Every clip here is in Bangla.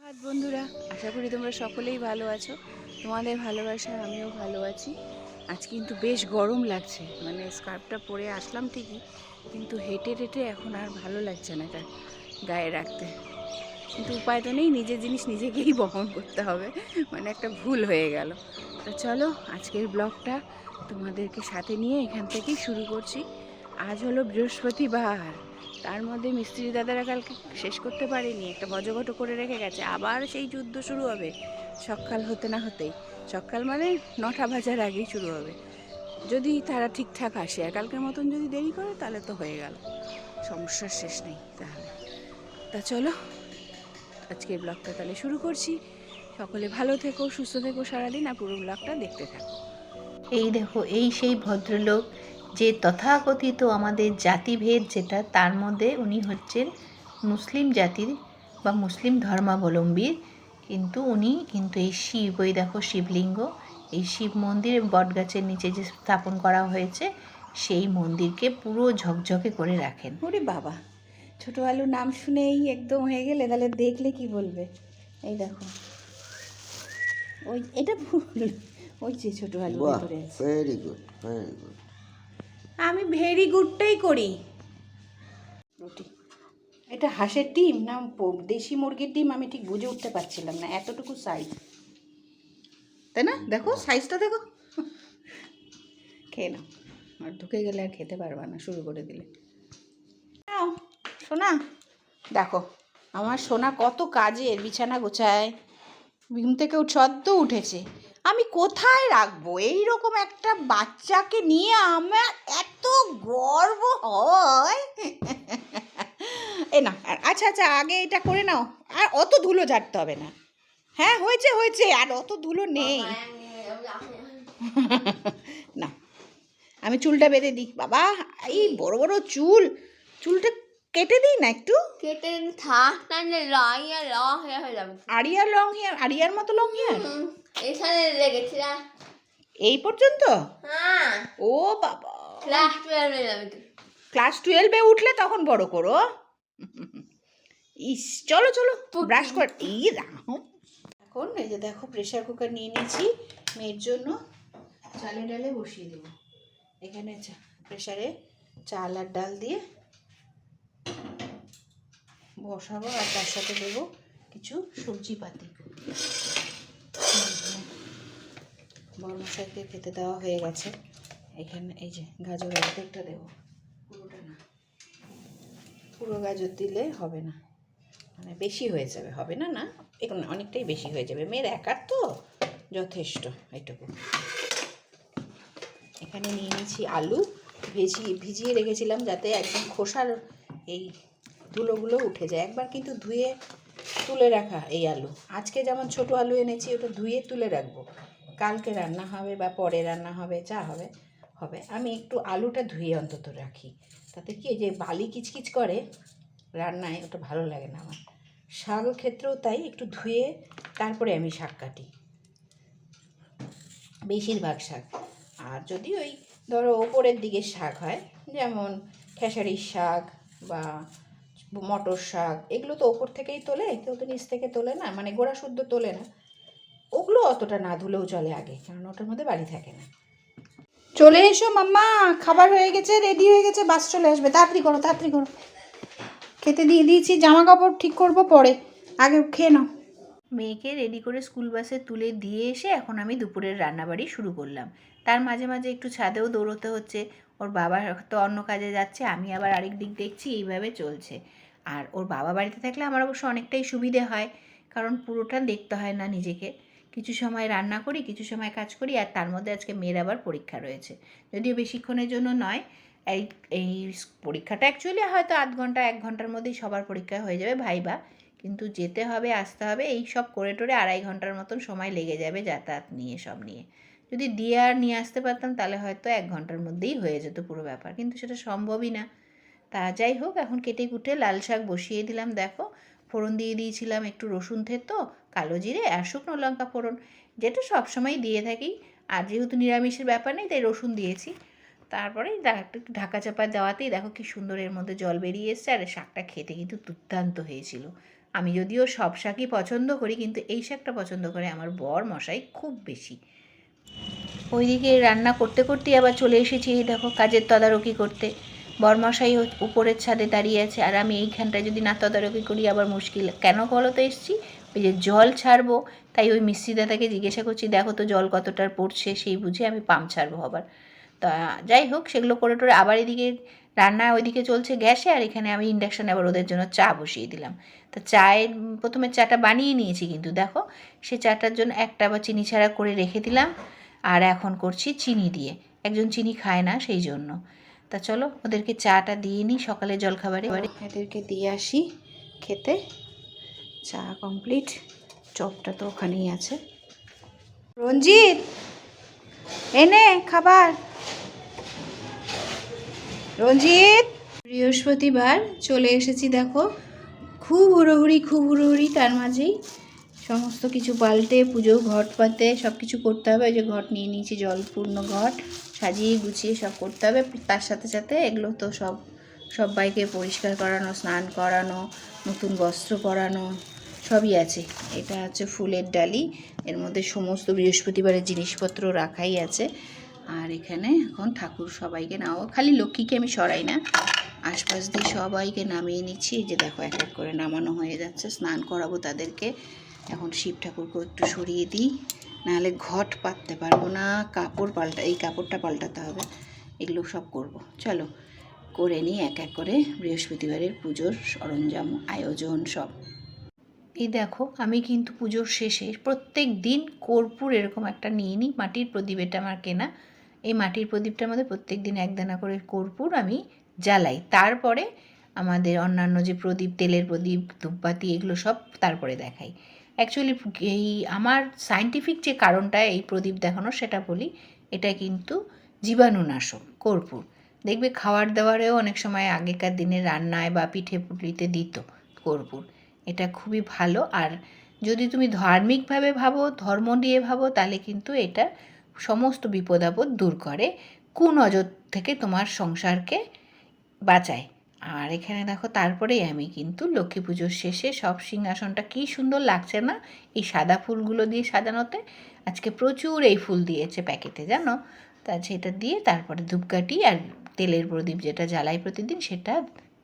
হাত বন্ধুরা। আশা করি তোমরা সকলেই ভালো আছো। তোমাদের ভালোবাসা আমিও ভালো আছি। আজ কিন্তু বেশ গরম লাগছে। মানে স্কার্ফটা পরে আসলাম ঠিকই, কিন্তু হেঁটে হেঁটে এখন আর ভালো লাগছে না এটা গায়ে রাখতে। কিন্তু উপায় তো নেই, নিজের জিনিস নিজেকেই বহন করতে হবে। মানে একটা ভুল হয়ে গেল। তো চলো, আজকের ব্লগটা তোমাদেরকে সাথে নিয়ে এখান থেকেই শুরু করছি। আজ হলো বৃহস্পতিবার। তার মধ্যে মিস্ত্রি দাদারা কালকে শেষ করতে পারেনি, একটা বজঘট করে রেখে গেছে। আবার সেই যুদ্ধ শুরু হবে, সকাল হতে না হতেই। সকাল মানে নটা বাজার আগেই শুরু হবে। যদি তারা ঠিকঠাক আসে, আর কালকের মতন যদি দেরি করে, তাহলে তো হয়ে গেল। সমস্যার শেষ নেই তাহলে। তা চলো, আজকের ব্লগটা তাহলে শুরু করছি। সকলে ভালো থেকো, সুস্থ থেকো সারাদিন, আর পুরো ব্লগটা দেখতে থাকো। এই দেখো, এই সেই ভদ্রলোক যে তথাকথিত আমাদের জাতিভেদ যেটা তার মধ্যে উনি হচ্ছেন মুসলিম জাতির বা মুসলিম ধর্মাবলম্বীর কিন্তু উনি কিন্তু এই শিব ওই দেখো শিবলিঙ্গ এই শিব মন্দির বটগাছের নিচে যে স্থাপন করা হয়েছে সেই মন্দিরকে পুরো ঝকঝকে করে রাখেন। ওরে বাবা ছোট আলু নাম শুনেই একদম হয়ে গেলে তাহলে দেখলে কি বলবে? এই দেখো। ওই এটা ভুল। ওই যে ছোট আলু ভেতরে আছে। ভেরি গুড ভেরি গুড আমি ভেরি গুডটাই করি। রুটি। এটা হাঁসের ডিম? না দেশি মুরগির ডিম আমি ঠিক বুঝে উঠতে পারছিলাম না, এতটুকু সাইজ তাই না? দেখো সাইজটা দেখো। খেয়ে নাও। আর ঢুকে গেলে আর খেতে পারবা না, শুরু করে দিলে। সোনা। দেখো, আমার সোনা কত কাজের, বিছানা গোছায়। ঘুম থেকে সদ্য উঠেছে। আমি কোথায় রাখব? এই রকম একটা বাচ্চাকে নিয়ে আমার এত গর্ব হয়। এ না আর- আচ্ছা আচ্ছা আগে এটা করে নাও। আর অত ধুলো ঝাড়তে হবে না। হ্যাঁ হয়েছে হয়েছে আর অত ধুলো নেই। না আমি চুলটা বেঁধে দিই। বাবা এই বড় বড় চুল চুলটা কেটে দিই না একটু? কেটে থাক না রং আর রং হয়ে হয়ে যাবে। আরিয়ার লং হেয়ার আরিয়ার মতো লং হেয়ার? এখানে লেগেছিলাম এই পর্যন্ত? হ্যাঁ। ও বাবা। ক্লাস টুয়েলভে যাবে ক্লাস টুয়েলভে উঠলে তখন বড় করো। ইস চলো চলো ব্রাশ কর। এই রাম। এখন এই যে দেখো প্রেশার কুকার নিয়ে নিয়েছি মেয়ের জন্য। চালে ডালে বসিয়ে দেবো। এখানে প্রেশারে চাল আর ডাল দিয়ে বসাবো আর তার সাথে দেবো কিছু সবজি পাতি। বর্মশাইকে খেতে দেওয়া হয়ে গেছে। এখানে এই যে গাজর অর্ধেকটা দেবো। পুরোটা না। পুরো গাজর দিলে হবে না। মানে বেশি হয়ে যাবে। হবে না না এখন অনেকটাই বেশি হয়ে যাবে। মেয়ের একার তো যথেষ্ট এটুকু। এখানে নিয়ে নিয়েছি আলু। ভেজিয়ে ভিজিয়ে রেখেছিলাম যাতে একদম খোসার এই ধুলোগুলো উঠে যায়। একবার কিন্তু ধুয়ে তুলে রাখা এই আলু। আজকে যেমন ছোট আলু এনেছি, ওটা ধুয়ে তুলে রাখব। কালকে রান্না হবে বা পরে রান্না হবে, যা হবে হবে। আমি একটু আলুটা ধুয়ে অন্তত রাখি। তাতে কি যে বালি কিচকিচ করে রান্নায়, ওটা ভালো লাগে না আমার। শাক ক্ষেত্রেও তাই, একটু ধুয়ে তারপরে আমি শাক কাটি। বেশিরভাগ শাক। আর যদি ওই ধরো ওপরের দিকে শাক হয়, যেমন খেসারির শাক বা মটর শাক, এগুলো তো ওপর থেকেই তোলে কেউ তো নিচ থেকে তোলে না মানে গোড়া শুদ্ধ তোলে না। ওগুলো অতটা না ধুলেও চলে আগে, কারণ ওটার মধ্যে বালি থাকে না। চলে এসো মাম্মা, খাবার হয়ে গেছে রেডি হয়ে গেছে বাস চলে আসবে। তাড়াতাড়ি করো তাড়াতাড়ি করো। খেতে দিয়ে দিয়েছি জামা কাপড় ঠিক করব পরে। আগে খেয়ে নাও। মেয়েকে রেডি করে স্কুল বাসে তুলে দিয়ে এসে এখন আমি দুপুরের রান্নাবাড়ি শুরু করলাম। তার মাঝে মাঝে একটু ছাদেও দৌড়তে হচ্ছে। ওর বাবা তো অন্য কাজে যাচ্ছে, আমি আবার আরেক দিক দেখছি, এইভাবে চলছে। আর ওর বাবা বাড়িতে থাকলে আমার অবশ্য অনেকটাই সুবিধে হয়, কারণ পুরোটা দেখতে হয় না নিজেকে। কিছু সময় রান্না করি, কিছু সময় কাজ করি, আর তার মধ্যে আজকে মেয়ের আবার পরীক্ষা রয়েছে। যদিও বেশিক্ষণের জন্য নয়, এই এই পরীক্ষাটা অ্যাকচুয়ালি হয়তো আধ ঘণ্টা, এক ঘণ্টার মধ্যেই সবার পরীক্ষা হয়ে যাবে ভাইবা। কিন্তু যেতে হবে, আসতে হবে, এই সব করে টোরে আড়াই ঘণ্টার মতন সময় লেগে যাবে যাতায়াত নিয়ে, সব নিয়ে। যদি দিয়ে আর নিয়ে আসতে পারতাম, তাহলে হয়তো এক ঘণ্টার মধ্যেই হয়ে যেত পুরো ব্যাপার, কিন্তু সেটা সম্ভবই না। তা যাই হোক, এখন কেটে কুটে লাল শাক বসিয়ে দিলাম, দেখো। ফোড়ন দিয়ে দিয়েছিলাম একটু রসুন থেতো, কালো জিরে আর শুকনো লঙ্কা ফোড়ন, যেটা সবসময় দিয়ে থাকি। আর যেহেতু নিরামিষের ব্যাপার নেই, তাই রসুন দিয়েছি। তারপরে ঢাকা চাপা দেওয়াতেই দেখো কি সুন্দর এর মধ্যে জল বেরিয়ে এসছে, আর শাকটা খেতে কিন্তু দুর্দান্ত হয়েছিল। আমি যদিও সব শাকই পছন্দ করি, কিন্তু এই শাকটা পছন্দ করে আমার বর মশাই খুব বেশি। ওইদিকে রান্না করতে করতেই আবার চলে এসেছি দেখো, কাজের তদারকি করতে। বরমশাই উপরের ছাদে দাঁড়িয়ে আছে আর আমি এইখানটায় যদি না তদারকি করি, আবার মুশকিল। কেন বলো তো এসছি? ওই যে জল ছাড়বো, তাই ওই মিস্ত্রি দাদাকে জিজ্ঞাসা করছি, দেখো তো জল কতটার পড়ছে? সেই বুঝে আমি পাম্প ছাড়বো আবার। তা যাই হোক, সেগুলো করে টোরে আবার এদিকে রান্না ওইদিকে চলছে গ্যাসে, আর এখানে আমি ইন্ডাকশানে আবার ওদের জন্য চা বসিয়ে দিলাম। তা চায়ের প্রথমে চাটা বানিয়ে নিয়েছি কিন্তু, দেখো। সে চাটার জন্য একটা বা চিনি ছাড়া করে রেখে দিলাম। আর এখন করছি চিনি দিয়ে। একজন চিনি খায় না, সেই জন্য। তা চলো ওদেরকে চাটা দিয়ে নিই সকালে জলখাবারে। এদেরকে দিয়ে আসি খেতে। চা কমপ্লিট। চপটা তো ওখানেই আছে। রঞ্জিত, এনে খাবার। রঞ্জিত, বৃহস্পতিবার চলে এসেছি দেখো। খুব হুড়োহুড়ি খুব হুড়োহুড়ি তার মাঝেই। সমস্ত কিছু পাল্টে, পুজো ঘট পাতে সব কিছু করতে হবে। যে ঘট নিয়ে নিয়েছি, জলপূর্ণ ঘট। সাজিয়ে গুছিয়ে সব করতে হবে। তার সাথে সাথে এগুলো তো সব, সবাইকে পরিষ্কার করানো, স্নান করানো, নতুন বস্ত্র পরানো, সবই আছে। এটা হচ্ছে ফুলের ডালি। এর মধ্যে সমস্ত বৃহস্পতিবারের জিনিসপত্র রাখাই আছে। আর এখানে এখন ঠাকুর সবাইকে নাও খালি লক্ষ্মীকে আমি সরাই না। আশপাশ দিয়ে সবাইকে নামিয়ে নিচ্ছি। যে দেখো, এক এক করে নামানো হয়ে যাচ্ছে। স্নান করাবো তাদেরকে। এখন শিব ঠাকুরকেও একটু সরিয়ে দিই। নাহলে ঘট পাততে পারব না, কাপড় পাল্টা, এই কাপড়টা পাল্টাতে হবে, এগুলো সব করব। চলো, করে নিই এক এক করে বৃহস্পতিবারের পুজোর সরঞ্জাম, আয়োজন সব। এই দেখো, আমি কিন্তু পুজোর শেষে প্রত্যেক দিন কর্পূর এরকম একটা নিয়ে নিই, মাটির প্রদীপ, এটা আমার কেনা। এই মাটির প্রদীপটার মধ্যে প্রত্যেক দিন একদানা করে কর্পূর আমি জ্বালাই। তারপরে আমাদের অন্যান্য যে প্রদীপ, তেলের প্রদীপ, ধূপবাতি, এগুলো সব তারপরে দেখাই। অ্যাকচুয়ালি এই আমার সায়েন্টিফিক যে কারণটা এই প্রদীপ দেখানো সেটা বলি, এটা কিন্তু জীবাণুনাশক, কর্পূর। দেখবে খাওয়ার দাওয়ারেও অনেক সময় আগেকার দিনে রান্নায় বা পিঠে পুটলিতে দিত কর্পূর। এটা খুবই ভালো। আর যদি তুমি ধার্মিকভাবে ভাবো, ধর্ম দিয়ে ভাবো, তাহলে কিন্তু এটা সমস্ত বিপদ আপদ দূর করে, কুনজর থেকে তোমার সংসারকে বাঁচায়। আর এখানে দেখো, তারপরেই আমি কিন্তু লক্ষ্মী পুজোর শেষে সব সিংহাসনটা কী সুন্দর লাগছে না? এই সাদা ফুলগুলো দিয়ে সাজানোতে আজকে প্রচুর এই ফুল দিয়েছে প্যাকেটে, জানো? তা সেটা দিয়ে তারপরে ধূপকাঠি আর তেলের প্রদীপ যেটা জ্বালাই প্রতিদিন, সেটা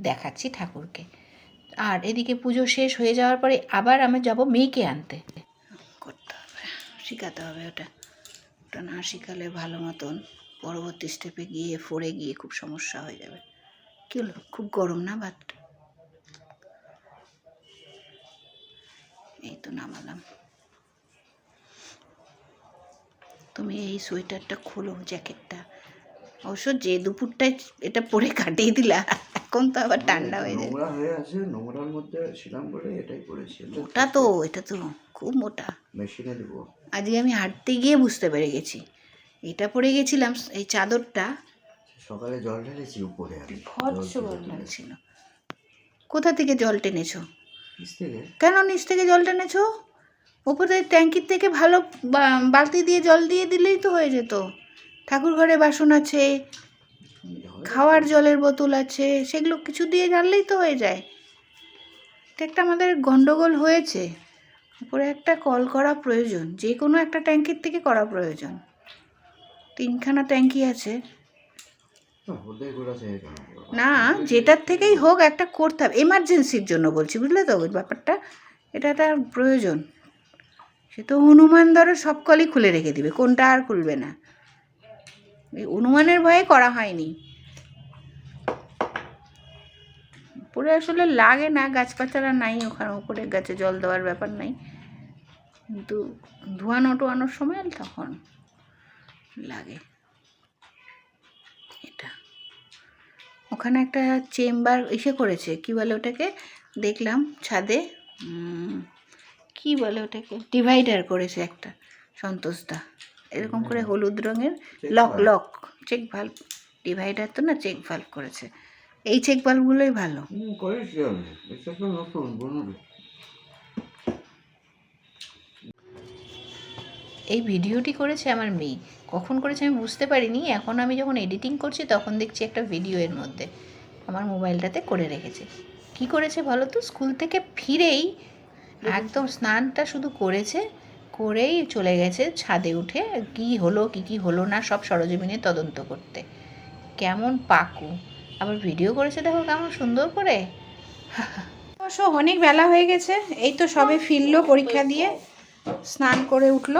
দেখাচ্ছি ঠাকুরকে। আর এদিকে পুজো শেষ হয়ে যাওয়ার পরে আবার আমি যাব মেয়েকে আনতে। করতে হবে, শেখাতে হবে ওটা। ওটা না শেখালে ভালো মতন পরবর্তী স্টেপে গিয়ে, ফোরে গিয়ে খুব সমস্যা হয়ে যাবে। কী হলো খুব গরম না ভাত এই তো নামালাম। তুমি এই সোয়েটারটা খোলো জ্যাকেটটা। অবশ্য যে দুপুরটায় এটা পরে কাটিয়ে দিলা এখন তো আবার ঠান্ডা হয়ে যায় নোংরা হয়ে আছে নোংরার মধ্যে ছিলাম বলে এটাই করেছি মোটা তো এটা তো খুব মোটা। মেশিনে দেবো। আজকে আমি হাঁটতে গিয়ে বুঝতে পেরে গেছি। এটা পরে গেছিলাম এই চাদরটা সকালে জল ঢেলেছি উপরে আমি ভৎস গরম। লাগছিল কোথা থেকে জল টেনেছো? নিচ থেকে। কেন নিচ থেকে জল টেনেছো? উপরে ট্যাঙ্কির থেকে ভালো বা- বালতি দিয়ে জল দিয়ে দিলেই তো হয়ে যেত। ঠাকুর ঘরে বাসন আছে। খাওয়ার জলের বোতল আছে সেগুলো কিছু দিয়ে জানলেই তো হয়ে যায়। এটা একটা আমাদের গন্ডগোল হয়েছে। উপরে একটা কল করা প্রয়োজন যে কোনো একটা ট্যাঙ্কির থেকে করা প্রয়োজন। তিনখানা ট্যাঙ্কি আছে। না, যেটার থেকেই হোক একটা করতে হবে। এমার্জেন্সির জন্য বলছি বুঝলে তো? ওই ব্যাপারটা এটা একটা প্রয়োজন। সে তো হনুমান ধরো সব কলই খুলে রেখে দিবে কোনটা আর খুলবে না। এই অনুমানের ভয়ে করা হয়নি। উপরে আসলে লাগে না গাছপাচারা নাই ওখানে উপরে গাছে জল দেওয়ার ব্যাপার নাই। কিন্তু ধোয়ানো টোয়ানোর সময় তখন লাগে। ওখানে একটা চেম্বার এসে করেছে কি বলে ওটাকে? দেখলাম ছাদে কি বলে ওটাকে? ডিভাইডার করেছে একটা সন্তোষদা। এরকম করে হলুদ রঙের lock lock check valve divider তো না চেক ভাল্ব করেছে। এই চেক ভাল্বগুলোই ভালো। এই ভিডিওটি করেছে আমার মেয়ে। কখন করেছে আমি বুঝতে পারিনি। এখন আমি যখন এডিটিং করছি তখন দেখছি একটা ভিডিও এর মধ্যে। আমার মোবাইলটাতে করে রেখেছে। কি করেছে বলো তো? স্কুল থেকে ফিরেই একদম স্নানটা শুধু করেছে, করেই চলে গেছে ছাদে উঠে। কি হলো, কি কি হলো না সব সরজমিনে তদন্ত করতে। কেমন পাকু। আবার ভিডিও করেছে দেখো কেমন সুন্দর করে। অবশ্য অনেক বেলা হয়ে গেছে। এই তো সবে ফিরলো পরীক্ষা দিয়ে। স্নান করে উঠল।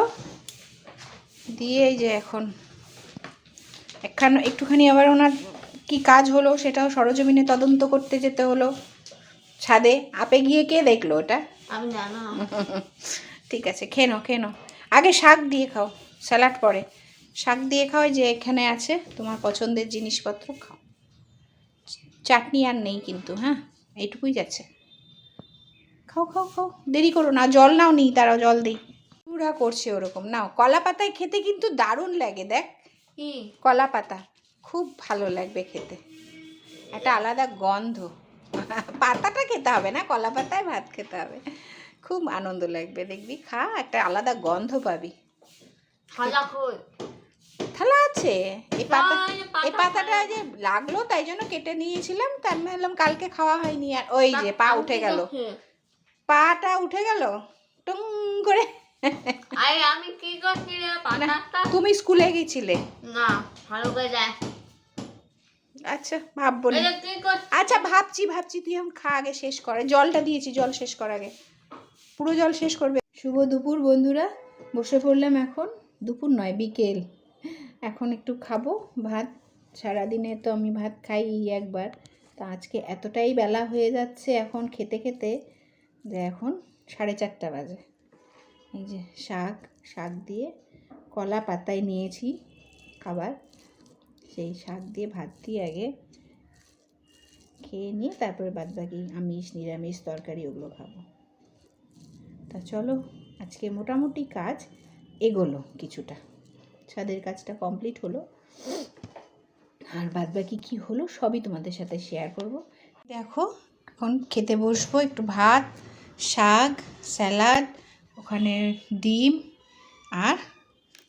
দিয়ে এই যে এখন একখান একটুখানি আবার ওনার কি কাজ হলো সেটাও সরজমিনে তদন্ত করতে যেতে হলো। ছাদে। আপে গিয়ে কে দেখল ওটা? আমি জানো। ঠিক আছে খেনো খেনো আগে শাক দিয়ে খাও স্যালাড পরে। শাক দিয়ে খাও যে এখানে আছে তোমার পছন্দের জিনিসপত্র খাও। চাটনি আর নেই কিন্তু হ্যাঁ? এইটুকুই যাচ্ছে। খাও খাও খাও দেরি করো না জল নাও নি তারাও জল দিই পুরা করছে ওরকম। নাও কলা পাতায় খেতে কিন্তু দারুণ লাগে দেখ। কলা পাতা খুব ভালো লাগবে খেতে। একটা আলাদা গন্ধ। পাতাটা খেতে হবে না কলা পাতায় ভাত খেতে হবে। খুব আনন্দ লাগবে দেখবি। খা একটা আলাদা গন্ধ পাবি। থালা আছে। এই পাতা না, এই পাতাটা যে লাগল তাই জন্য কেটে নিয়েছিলাম। তার ভাবলাম কালকে খাওয়া হয়নি আর। ওই যে পা উঠে গেল। পাটা উঠে গেল। টুং করে আমি কি করছি রে? পাতাটা তুমি স্কুলে গেছিলে। না ভালো করে দেখ আচ্ছা ভাববো না। আচ্ছা ভাবছি ভাবছি তুই এখন খা আগে শেষ করে। জলটা দিয়েছি জল শেষ কর আগে। পুরো জল শেষ করবে। শুভ দুপুর বন্ধুরা। বসে পড়লাম এখন। দুপুর নয় বিকেল। এখন একটু খাব ভাত। সারাদিনে তো আমি ভাত খাই একবার। তা আজকে এতটাই বেলা হয়ে যাচ্ছে এখন খেতে খেতে যে এখন সাড়ে চারটা বাজে। এই যে শাক শাক দিয়ে কলা পাতায় নিয়েছি খাবার। সেই শাক দিয়ে ভাত দিয়ে আগে খেয়ে নিয়ে তারপরে বাদ বাকি আমিষ, নিরামিষ, তরকারি ওগুলো খাব। তা চলো, আজকে মোটামুটি কাজ এগোলো কিছুটা। ছাদের কাজটা কমপ্লিট হলো। আর বাদ বাকি কী হলো সবই তোমাদের সাথে শেয়ার করব। দেখো, এখন খেতে বসবো একটু ভাত, শাক, স্যালাড ওখানে ডিম আর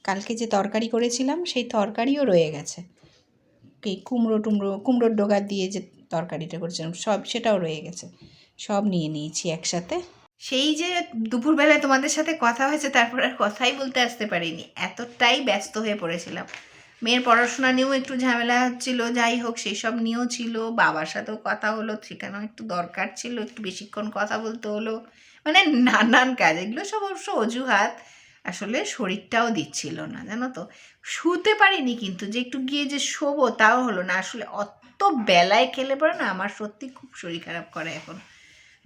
কালকে যে তরকারি করেছিলাম, সেই তরকারিও রয়ে গেছে। এই কুমড়ো টুমড়ো, কুমড়োর ডোগা দিয়ে যে তরকারিটা করেছিলাম, সব সেটাও রয়ে গেছে। সব নিয়ে নিয়েছি একসাথে। সেই যে দুপুরবেলায় তোমাদের সাথে কথা হয়েছে, তারপর আর কথাই বলতে আসতে পারিনি। এতটাই ব্যস্ত হয়ে পড়েছিলাম। মেয়ের পড়াশোনা নিয়েও একটু ঝামেলা হচ্ছিল, যাই হোক সেই সব নিয়েও ছিল। বাবার সাথেও কথা হলো সেখানেও একটু দরকার ছিল, একটু বেশিক্ষণ কথা বলতে হলো। মানে নানান কাজ, এগুলো সব অবশ্য অজুহাত। আসলে শরীরটাও দিচ্ছিল না, জানো তো? শুতে পারিনি কিন্তু, যে একটু গিয়ে যে শোবো তাও হলো না। আসলে অত বেলায় খেলে পরে না আমার সত্যি খুব শরীর খারাপ করে এখন।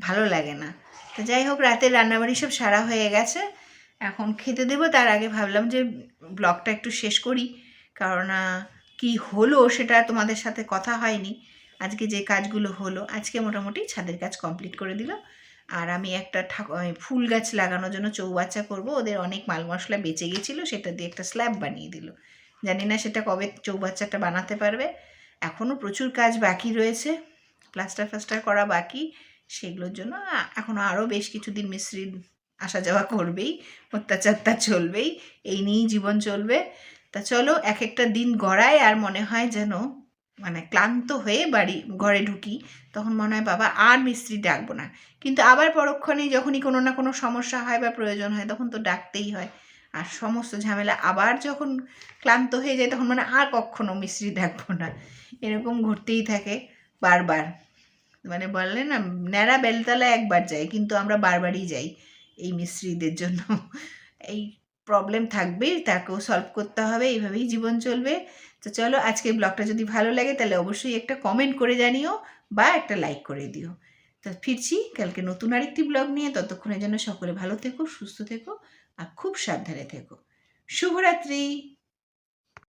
ভালো লাগে না। তো যাই হোক, রাতের রান্নাবাড়ি সব সারা হয়ে গেছে। এখন খেতে দেবো, তার আগে ভাবলাম যে ব্লগটা একটু শেষ করি। কারণ কি হলো সেটা তোমাদের সাথে কথা হয়নি। আজকে যে কাজগুলো হলো, আজকে মোটামুটি ছাদের কাজ কমপ্লিট করে দিল। আর আমি একটা ফুল গাছ লাগানোর জন্য চৌবাচ্চা করব। ওদের অনেক মাল মশলা বেঁচে গেছিল, সেটা দিয়ে একটা স্ল্যাব বানিয়ে দিল। জানি না সেটা কবে চৌবাচ্চাটা বানাতে পারবে। এখনও প্রচুর কাজ বাকি রয়েছে। প্লাস্টার ফ্লাস্টার করা বাকি। সেগুলোর জন্য এখনও আরও বেশ কিছুদিন মিস্ত্রি আসা যাওয়া করবেই। অত্যাচারটা চলবেই। এই নিয়েই জীবন চলবে। তা চলো, এক একটা দিন গড়ায় আর মনে হয় যেন মানে ক্লান্ত হয়ে বাড়ি, ঘরে ঢুকি, তখন মনে হয়, বাবা, আর মিস্ত্রি ডাকবো না। কিন্তু আবার পরক্ষণেই যখনই কোনো না কোনো সমস্যা হয় বা প্রয়োজন হয়, তখন তো ডাকতেই হয়। আর সমস্ত ঝামেলা আবার যখন ক্লান্ত হয়ে যায়, তখন মানে আর কখনো মিস্ত্রি ডাকবো না। এরকম ঘুরতেই থাকে বারবার। মানে বললে না, ন্যাড়া বেলতলা একবার যায় কিন্তু আমরা বারবারই যাই এই মিস্ত্রিদের জন্য। এই প্রবলেম থাকবেই, তাকেও সলভ করতে হবে, এইভাবেই জীবন চলবে। তো চলো আজকে ব্লগটা যদি ভালো লাগে তাহলে অবশ্যই একটা কমেন্ট করে জানিও বা একটা লাইক করে দিও। তো ফিরছি কালকে নতুন আরেকটি ব্লগ নিয়ে, ততক্ষণের জন্য সকলে ভালো থেকো, সুস্থ থেকো আর খুব সাবধানে থেকো। শুভরাত্রি!